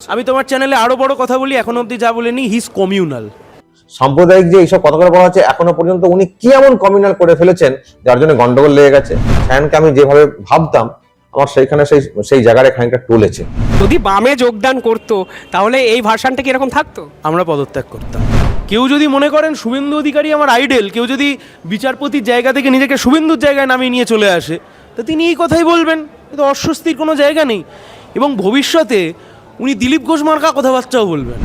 আমি তোমার চ্যানেলে আরও বড় কথা বলি এখন অবধি যা বলিনি হিস কমিউনাল সাম্প্রদায়িক যে এইসব কথাগুলো বলা হচ্ছে এখনও পর্যন্ত উনি কি এমন কমিউনাল করে ফেলেছেন যার জন্য গন্ডগোল লেগে গেছে? ফ্যানকে আমি যেভাবে ভাবতাম আমার সেইখানে সেই সেই জায়গায় খানিকটা টলেছে। যদি বামে যোগদান করতো তাহলে এই ভার্সানটা কি এরকম থাকতো? আমরা পদত্যাগ করতাম। কেউ যদি মনে করেন শুভেন্দু অধিকারী আমার আইডেল কেউ যদি বিচারপতির জায়গা থেকে নিজেকে শুভেন্দুর জায়গায় নামিয়ে নিয়ে চলে আসে তা তিনি এই কথাই বলবেন কিন্তু অস্বস্তির কোনো জায়গা নেই। এবং ভবিষ্যতে উনি দিলীপ ঘোষ মার্কা কথাবার্তাও বলবেন।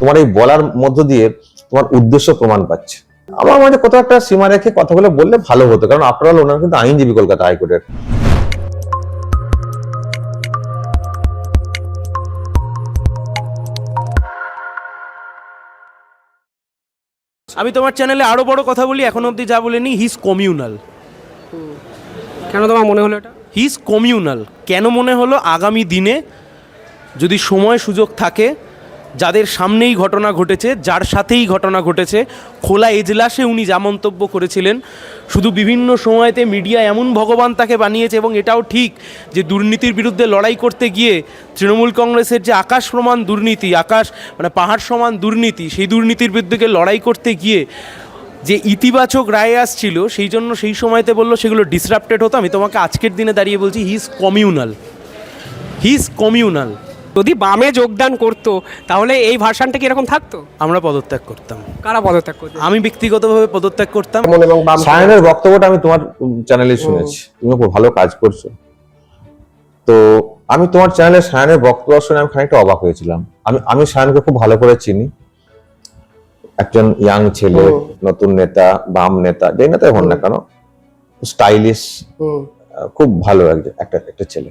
তোমার এই বলার মধ্য দিয়ে তোমার উদ্দেশ্য প্রমাণ পাচ্ছে। আমার মনে হয় কোথাও একটা সীমা রেখে কথাগুলো বললে ভালো হতো কারণ আপনারা ওনারা কিন্তু আইনজীবী কলকাতা হাইকোর্টের। আমি তোমার চ্যানেলে আরও বড় কথা বলি এখন অবধি যা বলিনি হিস কমিউনাল কেন তোমার মনে হলো এটা? হিজ কমিউনাল কেন মনে হলো? আগামী দিনে যদি সময় সুযোগ থাকে, যাদের সামনেই ঘটনা ঘটেছে, যার সাথেই ঘটনা ঘটেছে, খোলা এজলাসে উনি যা মন্তব্য করেছিলেন, শুধু বিভিন্ন সময়তে মিডিয়া এমন ভগবান তাকে বানিয়েছে এবং এটাও ঠিক যে দুর্নীতির বিরুদ্ধে লড়াই করতে গিয়ে তৃণমূল কংগ্রেসের যে আকাশ প্রমাণ দুর্নীতি, আকাশ মানে পাহাড় সমান দুর্নীতি, সেই দুর্নীতির বিরুদ্ধে লড়াই করতে গিয়ে যে ইতিবাচক রায় আসছিল, সেই জন্য সেই সময়তে বলল, সেগুলো ডিসরাপ্টেড হতো। আমি তোমাকে আজকের দিনে দাঁড়িয়ে বলছি হিজ কমিউনাল হিজ কমিউনাল যদি বামে যোগদান করতো তাহলে এই ভার্সানটা কি এরকম থাকতো? আমরা পদত্যাগ করতাম। কারা পদত্যাগ করতো? আমি ব্যক্তিগতভাবে পদত্যাগ করতাম। এবং সায়নের বক্তব্যটা আমি তোমার চ্যানেলে শুনেছি। তুমি খুব ভালো কাজ করছ। তো আমি তোমার চ্যানেলে সায়নের বক্তব্য শুনে আমি খানিকটা অবাক হয়েছিলাম। আমি আমি সায়নকে খুব ভালো করে চিনি। একজন ইয়াং ছেলে নতুন নেতা বাম নেতা যে নেতাই হন না কেন স্টাইলিশ খুব ভালো একজন একটা একটা ছেলে।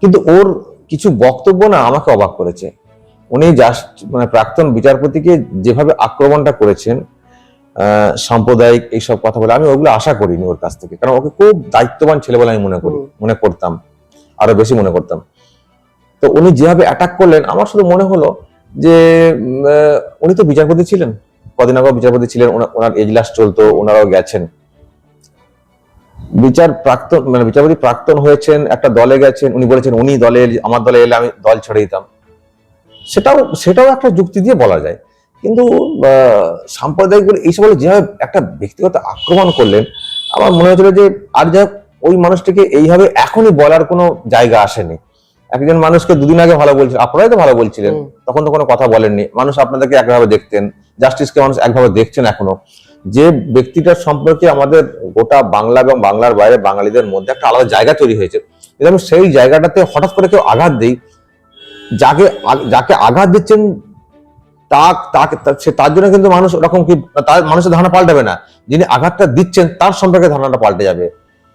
কিন্তু ওর কিছু বক্তব্য না আমাকে অবাক করেছে। উনি জাস্ট মানে প্রাক্তন বিচারপতিকে যেভাবে আক্রমণটা করেছেন সাম্প্রদায়িক এইসব কথা বলে আমি ওগুলো আশা করিনি ওর কাছ থেকে। কারণ ওকে খুব দায়িত্ববান ছেলে বলে আমি মনে করি মনে করতাম আরও বেশি মনে করতাম। তো উনি যেভাবে অ্যাটাক করলেন আমার শুধু মনে হলো যে উনি তো বিচারপতি ছিলেন কদিন আগে বিচারপতি ছিলেন ওনার এজলাস চলতো ওনারাও গেছেন। বিচার প্রাক্তন মানে বিচারপতি প্রাক্তন হয়েছেন একটা দলে গেছেন উনি বলেছেন উনি দলে এলে- আমার দলে এলে আমি দল ছেড়ে দিতাম। সেটাও সেটাও একটা যুক্তি দিয়ে বলা যায়। কিন্তু সাম্প্রদায়িক বলে এইসব বলে যেভাবে একটা ব্যক্তিগত আক্রমণ করলেন আমার মনে হয়েছিল যে আর যা ওই মানুষটিকে এইভাবে এখনই বলার কোনো জায়গা আসেনি। একজন মানুষকে দুদিন আগে ভালো বলছিল আপনারাই তো ভালো বলছিলেন তখন তো কোনো কথা বলেননি। মানুষ আপনাদেরকে একভাবে দেখতেন জাস্টিসকে মানুষ একভাবে দেখছেন এখনও। যে ব্যক্তিটার সম্পর্কে আমাদের গোটা বাংলা এবং বাংলার বাইরে বাঙালিদের মধ্যে একটা আলাদা জায়গা তৈরি হয়েছে। আমি সেই জায়গাটাতে হঠাৎ করে কেউ আঘাত দিই, যাকে যাকে আঘাত দিচ্ছেন, তাকে তার জন্য কিন্তু মানুষ ওরকম কি, তার মানুষের ধারণা পাল্টাবে না। যিনি আঘাতটা দিচ্ছেন, তার সম্পর্কে ধারণাটা পাল্টে যাবে।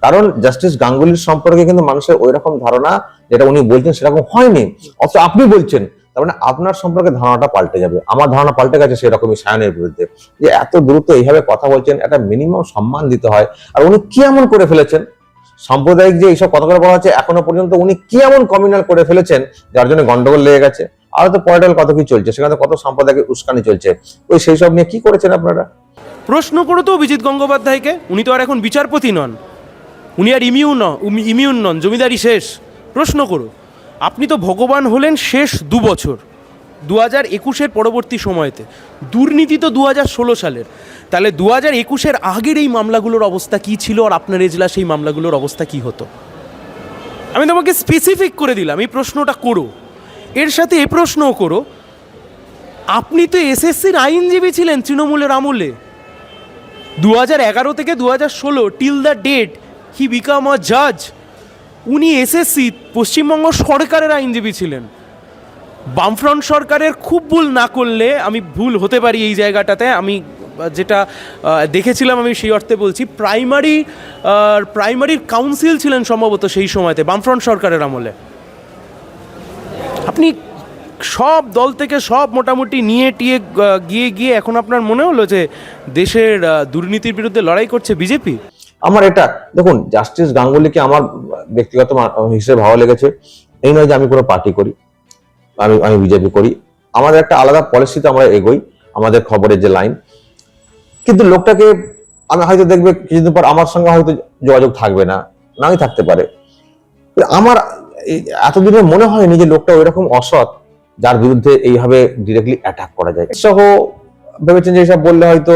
কারণ জাস্টিস গাঙ্গুলির সম্পর্কে কিন্তু মানুষের ওই রকম ধারণা, যেটা উনি বলছেন, সেরকম হয়নি। অথচ আপনি বলছেন তার মানে আপনার সম্পর্কে ধারণাটা পাল্টে যাবে। আমার ধারণা পাল্টে গেছে সেরকমই সায়নের বিরুদ্ধে। যে এত দ্রুত এইভাবে কথা বলছেন, একটা মিনিমাম সম্মান দিতে হয়। আর উনি কি এমন করে ফেলেছেন? সাম্প্রদায়িক যে এইসব কথাগুলো বলা হচ্ছে, এখনও পর্যন্ত উনি কি এমন কমিউনাল করে ফেলেছেন, যার জন্য গন্ডগোল লেগে গেছে? আর তো পলিটিক্যাল কত কি চলছে? সেখানে কত সাম্প্রদায়িক উস্কানি চলছে। ওই সেই সব নিয়ে কি করেছেন আপনারা? প্রশ্ন করো তো অভিজিৎ গঙ্গোপাধ্যায়কে। উনি তো আর এখন বিচারপতি নন। উনি আর ইমিউন ইমিউন নন, জমিদারি শেষ। প্রশ্ন করো। আপনি তো ভগবান হলেন শেষ দু বছর। দু হাজার একুশের পরবর্তী সময়তে। দুর্নীতি তো দু হাজার ষোলো সালের। তাহলে দু হাজার একুশের আগের এই মামলাগুলোর অবস্থা কী ছিল আর আপনার এজলা সেই মামলাগুলোর অবস্থা কী হতো? আমি তোমাকে স্পেসিফিক করে দিলাম, এই প্রশ্নটা করো। এর সাথে এ প্রশ্নও করো। আপনি তো এসএসসির আইনজীবী ছিলেন তৃণমূলের আমলে। দু হাজার এগারো থেকে দু হাজার ষোলো till the date he became a জাজ উনি এসএসসি, পশ্চিমবঙ্গ সরকারের আইনজীবী ছিলেন। বামফ্রন্ট সরকারের খুব ভুল না করলে আমি ভুল হতে পারি এই জায়গাটাতে। আমি যেটা দেখেছিলাম আমি সেই অর্থে বলছি, প্রাইমারি প্রাইমারির কাউন্সিল ছিলেন সম্ভবত সেই সময়তে, বামফ্রন্ট সরকারের আমলে। আপনি সব দল থেকে সব মোটামুটি নিয়ে টিয়ে গিয়ে গিয়ে এখন আপনার মনে হলো যে দেশের দুর্নীতির বিরুদ্ধে লড়াই করছে বিজেপি? আমার এটা, দেখুন জাস্টিস গাঙ্গুলিকে আমার ব্যক্তিগত হিসেবে ভালো লেগেছে? এই নয় যে আমি কোনো পার্টি করি, আমি আমি বিজেপি করি। আমাদের একটা আলাদা পলিসিতে আমরা এগোই, আমাদের খবরের যে লাইন কিন্তু লোকটাকে আমি হয়তো দেখবে কিছুদিন পর আমার সঙ্গে হয়তো যোগাযোগ থাকবে না নাই থাকতে পারে। আমার এতদিনে মনে হয়নি যে লোকটা ওইরকম অসৎ, যার বিরুদ্ধে এইভাবে ডিরেক্টলি অ্যাটাক করা যায়। সহ, ভেবেছেন যে এইসব বললে হয়তো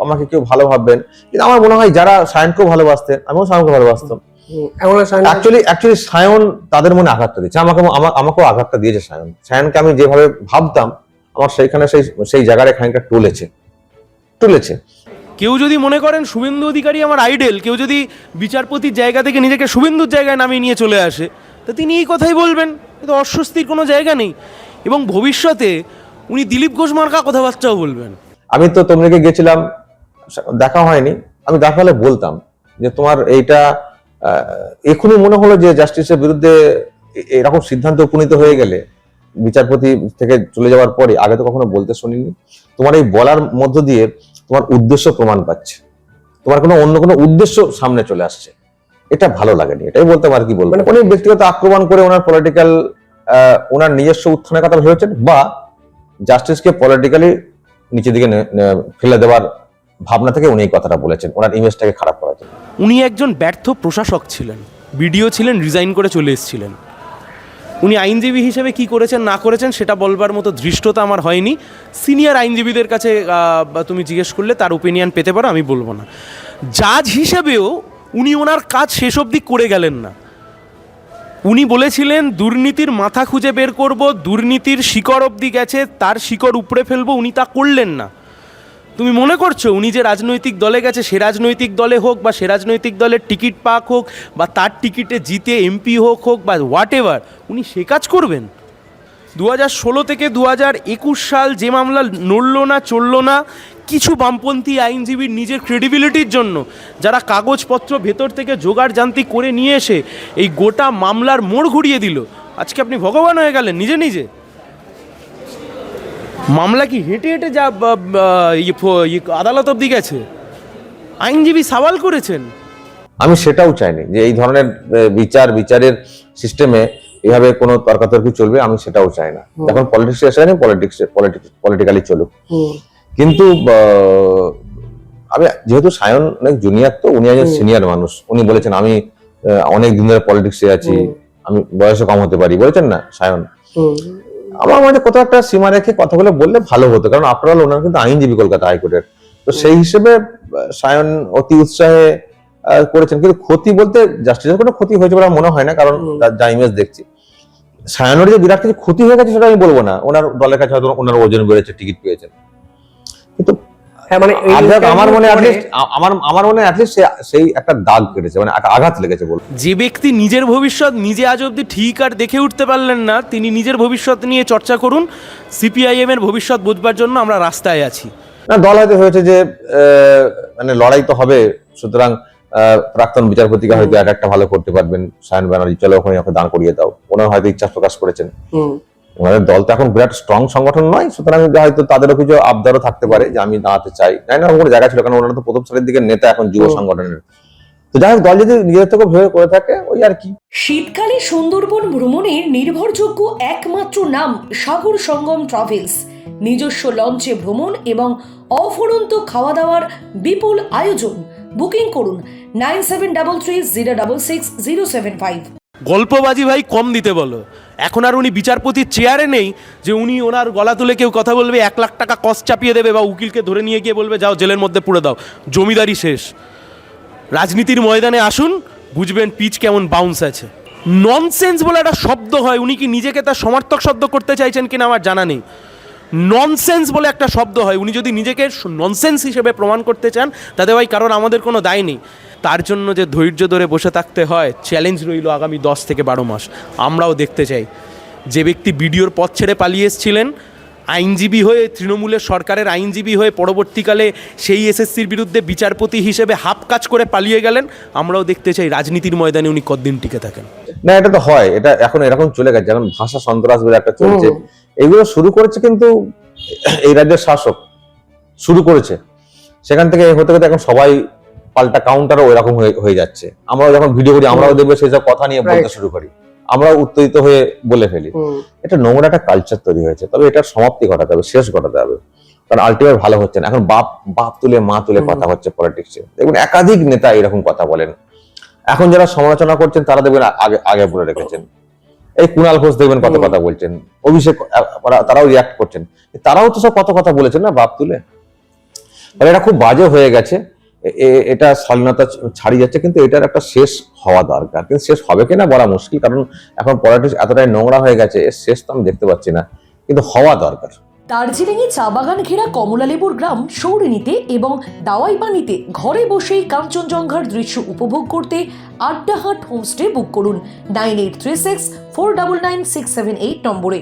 আমাকে কেউ ভালো ভাববেন। কিন্তু আমার মনে হয় যারা সায়নকেও ভালোবাসতেন আমিও সায়নকে ভালোবাসতাম। সায়ন অ্যাকচুয়ালি অ্যাকচুয়ালি সায়ন তাদের মনে আঘাতটা দিচ্ছে আমাকে আমা- আমাকেও আঘাতটা দিয়েছে সায়ন। সায়নকে আমি যেভাবে ভাবতাম আমার সেইখানে সেই সেই জায়গায় খানিকটা টলেছে টলেছে কেউ যদি মনে করেন শুভেন্দু অধিকারী আমার আইডেল কেউ যদি বিচারপতির জায়গা থেকে নিজেকে শুভেন্দুর জায়গায় নামিয়ে নিয়ে চলে আসে তো তিনি এই কথাই বলবেন কিন্তু অস্বস্তির কোনো জায়গা নেই। এবং ভবিষ্যতে উনি দিলীপ ঘোষ মার্কা কথাবার্তাও বলবেন। আমি তো তোমরাকে গেছিলাম দেখা হয়নি আমি দেখা হলে বলতাম যে তোমার এইটা এখনই মনে হলো যে জাস্টিসের বিরুদ্ধে এরকম সিদ্ধান্ত উপনীত হয়ে গেলে বিচারপতি থেকে চলে যাওয়ার পরে আগে তো কখনো বলতে শুনিনি। তোমার এই বলার মধ্য দিয়ে তোমার উদ্দেশ্য প্রমাণ পাচ্ছে। তোমার কোনো অন্য কোনো উদ্দেশ্য সামনে চলে আসছে। এটা ভালো লাগেনি এটাই বলতাম আর কি বলব। মানে উনি ব্যক্তিগত আক্রমণ করে ওনার পলিটিক্যাল ওনার নিজস্ব উত্থানের কথা ভেবেছেন? বা জাস্টিসকে পলিটিক্যালি নিচের দিকে ফেলে দেওয়ার ভাবনা থেকে উনি এই কথাটা বলেছেন। ওনার ইমেজটাকে খারাপ করার জন্য। উনি একজন ব্যর্থ প্রশাসক ছিলেন। বিডিও ছিলেন রিজাইন করে চলে এসেছিলেন। উনি আইনজীবী হিসেবে কি করেছেন, না করেছেন, সেটা বলবার মতো ধৃষ্টতা আমার হয়নি। সিনিয়র আইনজীবীদের কাছে তুমি জিজ্ঞেস করলে তার ওপিনিয়ন পেতে পারো, আমি বলব না। জাজ হিসেবেও উনি ওনার কাজ শেষ অবধি করে গেলেন না। উনি বলেছিলেন, দুর্নীতির মাথা খুঁজে বের করব, দুর্নীতির শিকড় অবধি গেছে, তার শিকড় উপড়ে ফেলব। উনি তা করলেন না। তুমি মনে করছ উনি যে রাজনৈতিক দলে গেছে, সে রাজনৈতিক দলে হোক বা সে রাজনৈতিক দলের টিকিট পাক হোক বা তার টিকিটে জিতে এমপি হোক হোক বা হোয়াট এভার উনি সে কাজ করবেন? দু হাজার ষোলো থেকে দু হাজার একুশ সাল যে মামলা নড়ল না চলল না, কিছু বামপন্থী আইনজীবীর নিজের ক্রেডিবিলিটির জন্য, যারা কাগজপত্র ভেতর থেকে জোগাড় জান্তি করে নিয়ে এসে এই গোটা মামলার মোড় ঘুরিয়ে দিল। আজকে আপনি ভগবান হয়ে গেলেন, নিজে নিজে। মামলা কি? হেঁটে হেঁটে যা আদালত অব্দি গেছে। আইনজীবী সওয়াল করেছেন। আমি সেটাও চাইনি যে এই ধরনের বিচার বিচারের সিস্টেমে এভাবে কোনো তর্কাতর্কি চলবে আমি সেটাও চাই না। যখন পলিটিক্স এসে গেছে পলিটিক্স পলিটিক্যালি চলুক। কিন্তু আমি যেহেতু সায়ন অনেক জুনিয়র তো উনি একজন সিনিয়র মানুষ। উনি বলেছেন আমি আহ, অনেক দিন ধরে পলিটিক্সে আছি। আমি বয়সে কম হতে পারি। বলেছেন না সায়ন? আমার মনে কোথাও একটা সীমা রেখে কথাগুলো বললে ভালো হতো কারণ আপনারা ওনার কিন্তু আইনজীবী কলকাতা হাইকোর্টের। তো সেই হিসেবে সায়ন অতি উৎসাহে করেছেন। কিন্তু ক্ষতি বলতে জাস্টিসের কোনো ক্ষতি হয়েছে বলে মনে হয় না কারণ যা ইমেজ দেখছি। সায়নের যে বিরাট কিছু ক্ষতি হয়ে গেছে সেটা আমি বলব না। ওনার দলের কাছে হয়তো ওনার ওজন বেড়েছে টিকিট পেয়েছেন। কিন্তু হ্যাঁ মানে এই আর দেখ, আমার মনে আমার আমার মনে অ্যাটলিস্ট সেই একটা দাগ কেটেছে মানে আঘাত লেগেছে যে ব্যক্তি নিজের ভবিষ্যৎ নিজে আজ অবধি ঠিক আর দেখে উঠতে পারলেন না তিনি নিজের ভবিষ্যৎ নিয়ে চর্চা করুন। সিপিআইএম এর ভবিষ্যৎ বুঝবার জন্য আমরা রাস্তায় আছি। না দল হয়তো হয়েছে যে আহ, মানে লড়াই তো হবে সুতরাং আহ, প্রাক্তন বিচারপতিকে হয়তো এক একটা ভালো করতে পারবেন। সায়ন ব্যানার্জি চলো ওখানে দান করিয়ে দাও। ওনার হয়তো ইচ্ছা প্রকাশ করেছেন। হুম। ওনাদের দল তো এখন বিরাট স্ট্রং সংগঠন নয় সুতরাং হয়তো তাদেরও কিছু আবদারও থাকতে পারে যে আমি দাঁড়াতে চাই। জানি না কোনো জায়গা ছিল কারণ ওনারা তো প্রথম সারির দিকে নেতা এখন যুব সংগঠনের। তো যাই হোক দল যদি নিজেদের থেকে ভেবে করে থাকে ওই আর কি। শীতকালে সুন্দরবন ভ্রমণের নির্ভরযোগ্য একমাত্র নাম সাগর সঙ্গম ট্রাভেলস। নিজস্ব লঞ্চে ভ্রমণ এবং অফুরন্ত খাওয়া দাওয়ার বিপুল আয়োজন। বুকিং করুন nine seven double three zero double six zero seven five. গল্পবাজি ভাই কম দিতে বলো। এখন আর উনি বিচারপতির চেয়ারে নেই যে উনি ওনার গলা তুলে কেউ কথা বলবে, এক লাখ টাকা কষ্ট চাপিয়ে দেবে বা উকিলকে ধরে নিয়ে গিয়ে বলবে, যাও জেলের মধ্যে পুড়ে দাও। জমিদারি শেষ। রাজনীতির ময়দানে আসুন, বুঝবেন পিচ কেমন বাউন্স আছে। ননসেন্স বলে একটা শব্দ হয়, উনি কি নিজেকে তার সমর্থক শব্দ করতে চাইছেন কিনা আমার জানা নেই। ননসেন্স বলে একটা শব্দ হয়, উনি যদি নিজেকে ননসেন্স হিসেবে প্রমাণ করতে চান, তাতে ভাই কারণ আমাদের কোনো দায় নেই। তার জন্য যে ধৈর্য ধরে বসে থাকতে হয় চ্যালেঞ্জ রইল আগামী দশ থেকে বারো মাস। আমরাও দেখতে চাই। যে ব্যক্তি বিডিওর পথ ছেড়ে পালিয়ে এসেছিলেন আইনজীবী হয়ে তৃণমূলের সরকারের আইনজীবী হয়ে পরবর্তীকালে সেই এসএসসির বিরুদ্ধে বিচারপতি হিসেবে হাফ কাজ করে পালিয়ে গেলেন আমরাও দেখতে চাই রাজনীতির ময়দানে উনি কতদিন টিকে থাকেন। না এটা তো হয়। এটা এখন এরকম চলে গেছে। এখন ভাষা সন্ত্রাস বলে একটা চলছে। এগুলো শুরু করেছে কিন্তু এই রাজ্যের শাসক। শুরু করেছে। সেখান থেকে হতে হতে এখন সবাই পাল্টা কাউন্টারও ওইরকম হয়ে যাচ্ছে। আমরাও যখন ভিডিও করি আমরাও দেখবে সেসব কথা নিয়ে বলতে শুরু করি। আমরাও উত্তেজিত হয়ে বলে ফেলি। এটা নোংরা একটা কালচার তৈরি হয়েছে। তবে এটার সমাপ্তি ঘটাতে হবে শেষ ঘটাতে হবে। কারণ আলটিমেট ভালো হচ্ছে না। এখন বাপ বাপ তুলে মা তুলে কথা হচ্ছে পলিটিক্সে দেখুন একাধিক নেতা এরকম কথা বলেন। এখন যারা সমালোচনা করছেন তারা দেখবেন আগে আগে বলে রেখেছেন। এই কুণাল ঘোষ দেখবেন কত কথা বলছেন। অভিষেক তারাও রিয়াক্ট করছেন। তারাও তো সব কত কথা বলেছেন না বাপ তুলে? এটা খুব বাজে হয়ে গেছে। এটা শালীনতা ছাড়িয়ে যাচ্ছে, কিন্তু এটার একটা শেষ হওয়া দরকার। কিন্তু শেষ হবে কিনা বলা মুশকিল, কারণ এখন পলিটিক্স এতটাই নোংরা হয়ে গেছে, এর শেষ তো আমি দেখতে পাচ্ছি না। কিন্তু হওয়া দরকার। দার্জিলিংয়ে চা বাগান ঘেরা কমলালেবুর গ্রাম সৌরিনীতে এবং দাওয়াই পানিতে ঘরে বসেই কাঞ্চনজঙ্ঘার দৃশ্য উপভোগ করতে আড্ডাহাট হোমস্টে বুক করুন। Nine eight three six, four double nine six seven eight নম্বরে।